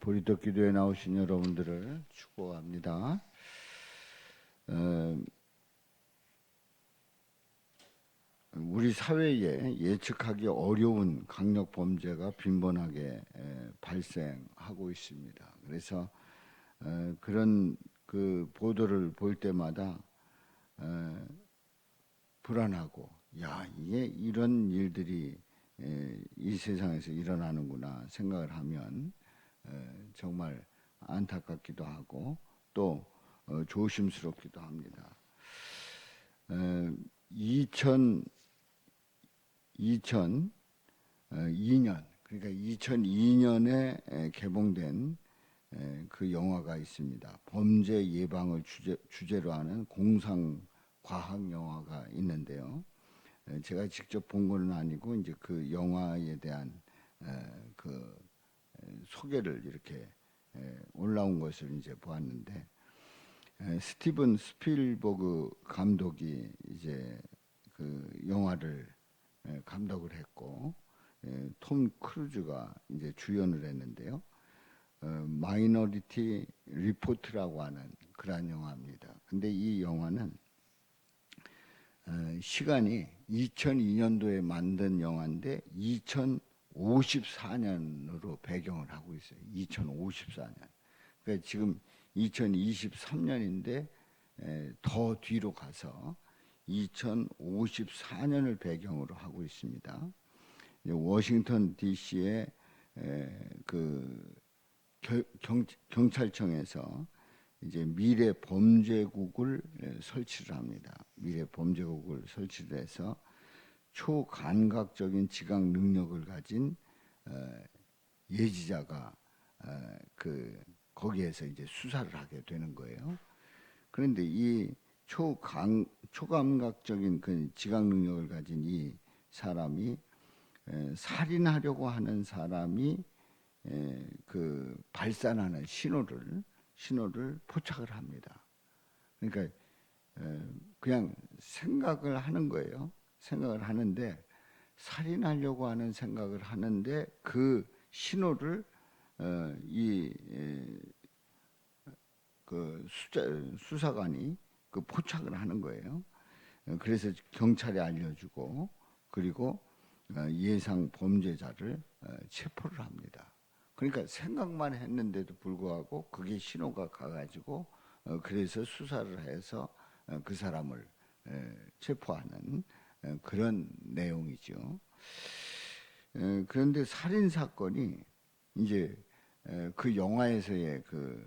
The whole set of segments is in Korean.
보리떡 기도에 나오신 여러분들을 축복합니다. 어, 우리 사회에 예측하기 어려운 강력 범죄가 빈번하게 에, 발생하고 있습니다. 그래서 어, 그런 그 보도를 볼 때마다 어, 불안하고 야 이게 이런 일들이 에, 이 세상에서 일어나는구나 생각을 하면 에, 정말 안타깝기도 하고 또 어, 조심스럽기도 합니다. 에, 2000 2002년 그러니까 2002년에 개봉된 에, 그 영화가 있습니다. 범죄 예방을 주제, 주제 로 하는 공상 과학 영화가 있는데요. 에, 제가 직접 본 건 아니고 이제 그 영화에 대한 에, 그 에, 소개를 이렇게 에, 올라온 것을 이제 보았는데 에, 스티븐 스필버그 감독이 이제 그 영화를 에, 감독을 했고 에, 톰 크루즈가 이제 주연을 했는데요. 어, 마이너리티 리포트라고 하는 그러한 영화입니다. 근데 이 영화는 어, 시간이 2002년도에 만든 영화인데 2054년으로 배경을 하고 있어요. 2054년. 그러니까 지금 2023년인데 더 뒤로 가서 2054년을 배경으로 하고 있습니다. 워싱턴 D.C.의 그 겨- 경, 경찰청에서 이제 미래 범죄국을 에, 설치를 합니다. 미래 범죄국을 설치를 해서 초감각적인 지각 능력을 가진 어, 예지자가 어, 그 거기에서 이제 수사를 하게 되는 거예요. 그런데 이 초감 초감각적인 그 지각 능력을 가진 이 사람이 에, 살인하려고 하는 사람이 에, 그 발산하는 신호를 신호를 포착을 합니다. 그러니까 에, 그냥 생각을 하는 거예요. 생각을 하는데 살인하려고 하는 생각을 하는데 그 신호를 어, 이 에, 그 수자, 수사관이 그 포착을 하는 거예요. 어, 그래서 경찰에 알려주고 그리고 어, 예상 범죄자를 어, 체포를 합니다. 그러니까 생각만 했는데도 불구하고 그게 신호가 가가지고 어, 그래서 수사를 해서 어, 그 사람을 에, 체포하는 어, 그런 내용이죠. 에, 그런데 살인 사건이 이제 에, 그 영화에서의 그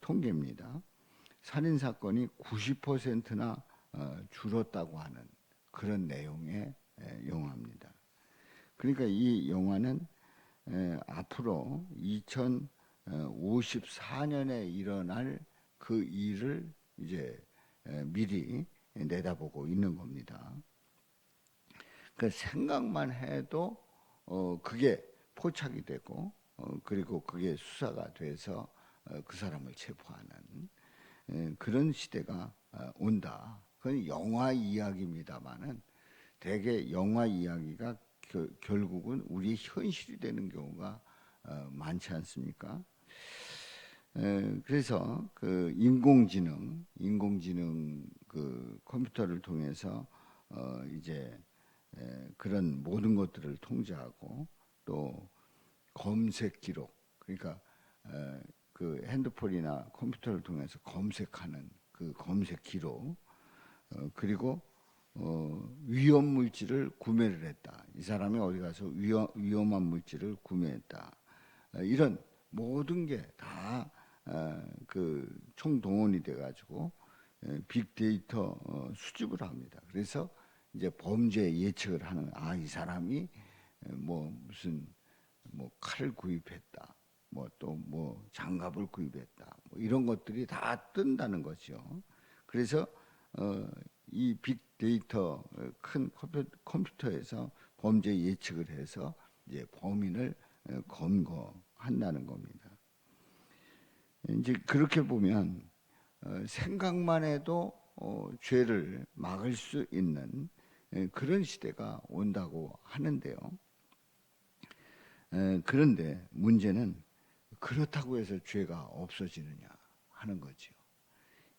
통계입니다. 살인 사건이 90%나 어, 줄었다고 하는 그런 내용의 에, 영화입니다. 그러니까 이 영화는 에, 앞으로 2054년에 일어날 그 일을 이제 에, 미리 내다보고 있는 겁니다. 그 생각만 해도 어, 그게 포착이 되고 어, 그리고 그게 수사가 돼서 어, 그 사람을 체포하는 에, 그런 시대가 어, 온다. 그건 영화 이야기입니다만은 대개 영화 이야기가 겨- 결국은 우리의 현실이 되는 경우가 어, 많지 않습니까? 에, 그래서 그 인공지능, 인공지능 그 컴퓨터를 통해서 어, 이제 에, 그런 모든 것들을 통제하고 또 검색 기록, 그러니까 에, 그 핸드폰이나 컴퓨터를 통해서 검색하는 그 검색 기록, 어, 그리고 어, 위험 물질을 구매를 했다. 이 사람이 어디 가서 위험, 위험한 물질을 구매했다. 어, 이런 모든 게 다 그 총동원이 돼가지고 에, 빅데이터 어, 수집을 합니다. 그래서 이제 범죄 예측을 하는 아 이 사람이 에, 뭐 무슨 뭐 칼을 구입했다. 뭐또뭐 장갑을 구입했다. 뭐 이런 것들이 다 뜬다는 거죠. 그래서 어, 이 빅데이터 어, 큰 컴퓨- 컴퓨터에서 범죄 예측을 해서 이제 범인을 어, 검거한다는 겁니다. 이제 그렇게 보면 어, 생각만 해도 어, 죄를 막을 수 있는 에, 그런 시대가 온다고 하는데요. 에, 그런데 문제는 그렇다고 해서 죄가 없어지느냐 하는 거지요.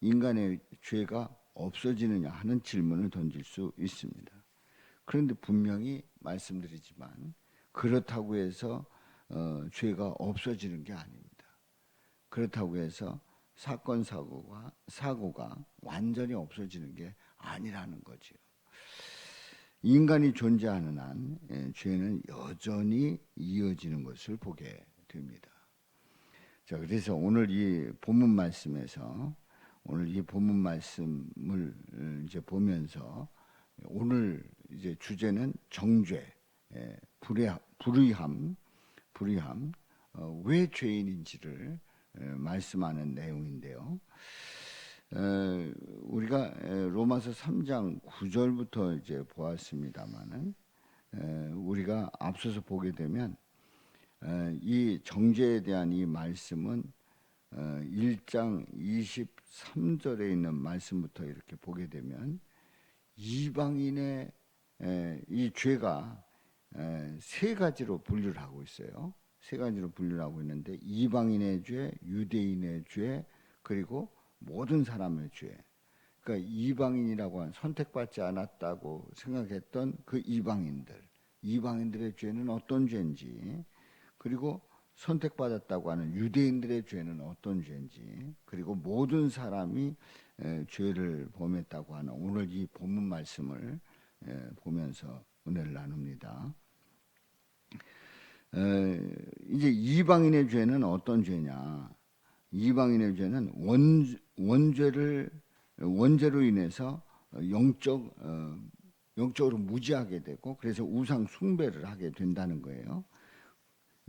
인간의 죄가 없어지느냐 하는 질문을 던질 수 있습니다. 그런데 분명히 말씀드리지만 그렇다고 해서 어, 죄가 없어지는 게 아닙니다. 그렇다고 해서 사건 사고가 사고가 완전히 없어지는 게 아니라는 거지요. 인간이 존재하는 한 예, 죄는 여전히 이어지는 것을 보게 됩니다. 자, 그래서 오늘 이 본문 말씀에서 오늘 이 본문 말씀을 어, 이제 보면서 오늘 이제 주제는 정죄, 예, 불의함, 불의함, 어, 왜 죄인인지를 에, 말씀하는 내용인데요. 에, 우리가 에, 로마서 3장 9절부터 이제 보았습니다만은 에, 우리가 앞서서 보게 되면 에, 이 정죄에 대한 이 말씀은 어, 1장 23절에 있는 말씀부터 이렇게 보게 되면 이방인의 에, 이 죄가 에, 세 가지로 분류를 하고 있어요. 세 가지로 분류를 하고 있는데 이방인의 죄, 유대인의 죄, 그리고 모든 사람의 죄. 그러니까 이방인이라고 한 선택받지 않았다고 생각했던 그 이방인들, 이방인들의 죄는 어떤 죄인지, 그리고 선택받았다고 하는 유대인들의 죄는 어떤 죄인지, 그리고 모든 사람이 에, 죄를 범했다고 하는 오늘 이 본문 말씀을 에, 보면서 은혜를 나눕니다. 에, 이제 이방인의 죄는 어떤 죄냐? 이방인의 죄는 원 원죄를 원죄로 인해서 영적 어, 영적으로 무지하게 되고 그래서 우상 숭배를 하게 된다는 거예요.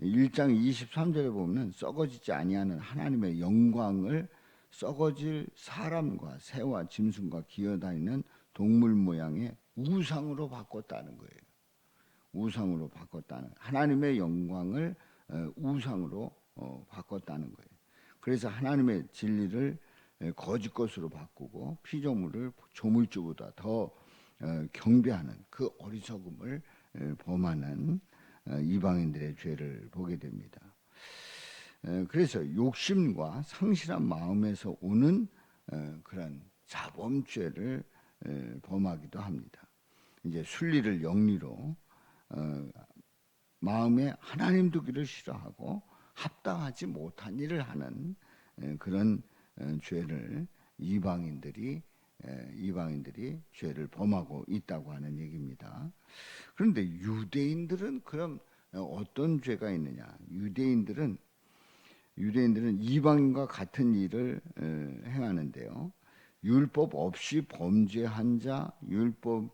1장 23절에 보면 썩어지지 아니하는 하나님의 영광을 썩어질 사람과 새와 짐승과 기어다니는 동물 모양의 우상으로 바꿨다는 거예요. 우상으로 바꿨다는 하나님의 영광을 어, 우상으로 어, 바꿨다는 거예요. 그래서 하나님의 진리를 에, 거짓 것으로 바꾸고 피조물을 조물주보다 더 어, 경배하는 그 어리석음을 에, 범하는 어, 이방인들의 죄를 보게 됩니다. 에, 그래서 욕심과 상실한 마음에서 오는 어, 그런 자범죄를 에, 범하기도 합니다. 이제 순리를 영리로 어, 마음에 하나님 두기를 싫어하고 합당하지 못한 일을 하는 에, 그런 에, 죄를 이방인들이 에, 이방인들이 죄를 범하고 있다고 하는 얘기입니다. 그런데 유대인들은 그럼 어떤 죄가 있느냐? 유대인들은 유대인들은 이방인과 같은 일을 에, 행하는데요. 율법 없이 범죄한 자, 율법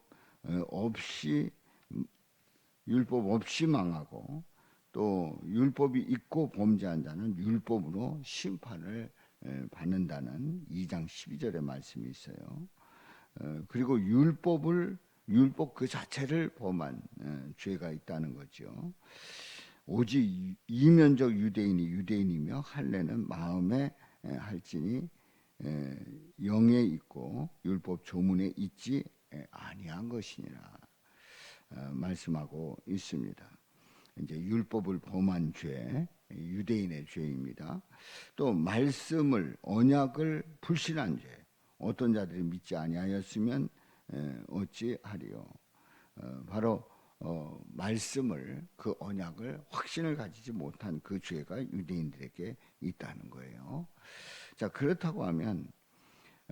에, 없이 율법 없이 망하고 또 율법이 있고 범죄한 자는 율법으로 심판을 에, 받는다는 2장 12절의 말씀이 있어요. 어, 그리고 율법을 율법 그 자체를 범한 에, 죄가 있다는 거죠. 오직 이면적 유대인이 유대인이며 할례는 마음에 에, 할지니 에, 영에 있고 율법 조문에 있지 에, 아니한 것이니라 어, 말씀하고 있습니다. 이제 율법을 범한 죄, 유대인의 죄입니다. 또 말씀을 언약을 불신한 죄. 어떤 자들이 믿지 아니하였으면 에, 어찌하리요. 어, 바로 어, 말씀을 그 언약을 확신을 가지지 못한 그 죄가 유대인들에게 있다는 거예요. 자 그렇다고 하면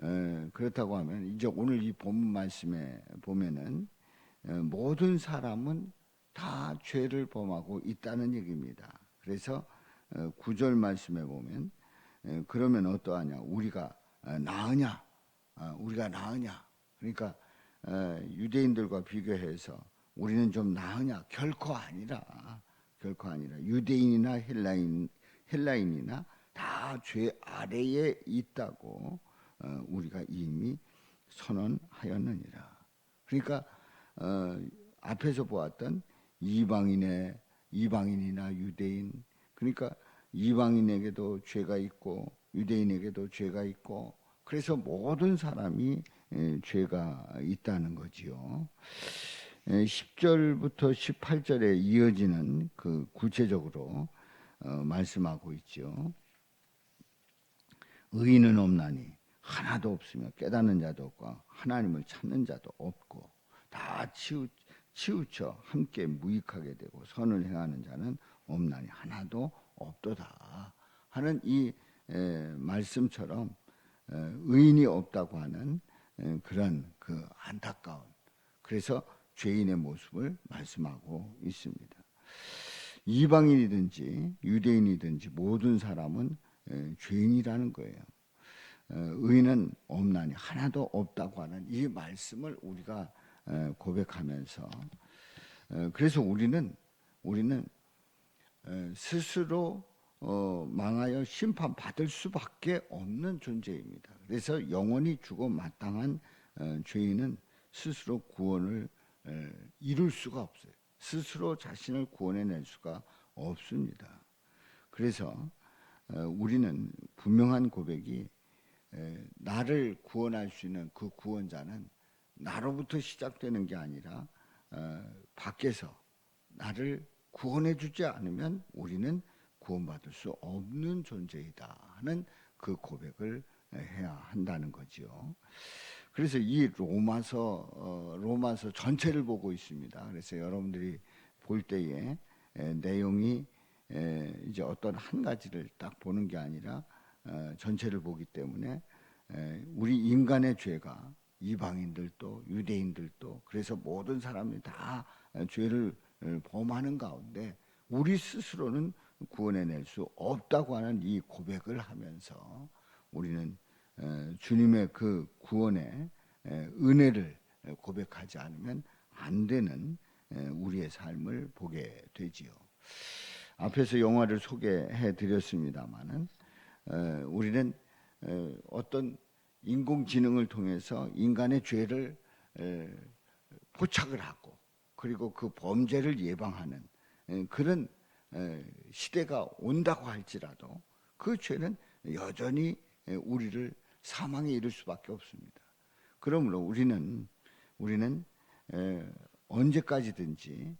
에, 그렇다고 하면 이제 오늘 이 본문 말씀에 보면은 에, 모든 사람은 다 죄를 범하고 있다는 얘기입니다. 그래서 어, 구절 말씀에 보면 에, 그러면 어떠하냐? 우리가 어, 나으냐? 어, 우리가 나으냐? 그러니까 어, 유대인들과 비교해서 우리는 좀 나으냐? 결코 아니라 결코 아니라 유대인이나 헬라인 헬라인이나 다 죄 아래에 있다고 어, 우리가 이미 선언하였느니라. 그러니까 어, 앞에서 보았던 이방인의 이방인이나 유대인 그러니까 이방인에게도 죄가 있고 유대인에게도 죄가 있고 그래서 모든 사람이 에, 죄가 있다는 거지요. 에, 10절부터 18절에 이어지는 그 구체적으로 어, 말씀하고 있죠. 의인은 없나니 하나도 없으며 깨닫는 자도 없고 하나님을 찾는 자도 없고 다 치우, 치우쳐 함께 무익하게 되고 선을 행하는 자는 없나니 하나도 없도다 하는 이 에, 말씀처럼 에, 의인이 없다고 하는 에, 그런 그 안타까운 그래서 죄인의 모습을 말씀하고 있습니다. 이방인이든지 유대인이든지 모든 사람은 에, 죄인이라는 거예요. 어, 의인은 없나니 하나도 없다고 하는 이 말씀을 우리가 에, 고백하면서 어, 그래서 우리는 우리는 에, 스스로 어, 망하여 심판 받을 수밖에 없는 존재입니다. 그래서 영원히 죽어 마땅한 어, 죄인은 스스로 구원을 에, 이룰 수가 없어요. 스스로 자신을 구원해낼 수가 없습니다. 그래서 어, 우리는 분명한 고백이 에, 나를 구원할 수 있는 그 구원자는 나로부터 시작되는 게 아니라 어, 밖에서 나를 구원해 주지 않으면 우리는 구원받을 수 없는 존재이다 하는 그 고백을 해야 한다는 거지요. 그래서 이 로마서 어, 로마서 전체를 보고 있습니다. 그래서 여러분들이 볼 때에 에, 내용이 에, 이제 어떤 한 가지를 딱 보는 게 아니라 어, 전체를 보기 때문에 에, 우리 인간의 죄가 이방인들도 유대인들도 그래서 모든 사람이 다 죄를 범하는 가운데 우리 스스로는 구원해낼 수 없다고 하는 이 고백을 하면서 우리는 에, 주님의 그 구원의 에, 은혜를 고백하지 않으면 안 되는 에, 우리의 삶을 보게 되지요. 앞에서 영화를 소개해 드렸습니다마는 우리는 에, 어떤 인공지능을 통해서 인간의 죄를 에, 포착을 하고 그리고 그 범죄를 예방하는 에, 그런 에, 시대가 온다고 할지라도 그 죄는 여전히 에, 우리를 사망에 이를 수밖에 없습니다. 그러므로 우리는 우리는 에, 언제까지든지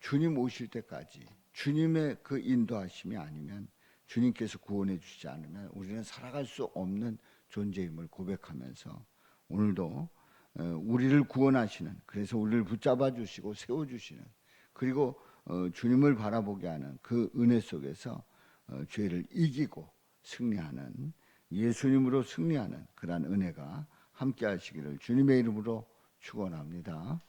주님 오실 때까지 주님의 그 인도하심이 아니면 주님께서 구원해 주지 않으면 우리는 살아갈 수 없는 존재임을 고백하면서 오늘도 어, 우리를 구원하시는 그래서 우리를 붙잡아 주시고 세워 주시는 그리고 어, 주님을 바라보게 하는 그 은혜 속에서 어, 죄를 이기고 승리하는 예수님으로 승리하는 그러한 은혜가 함께 하시기를 주님의 이름으로 축원합니다.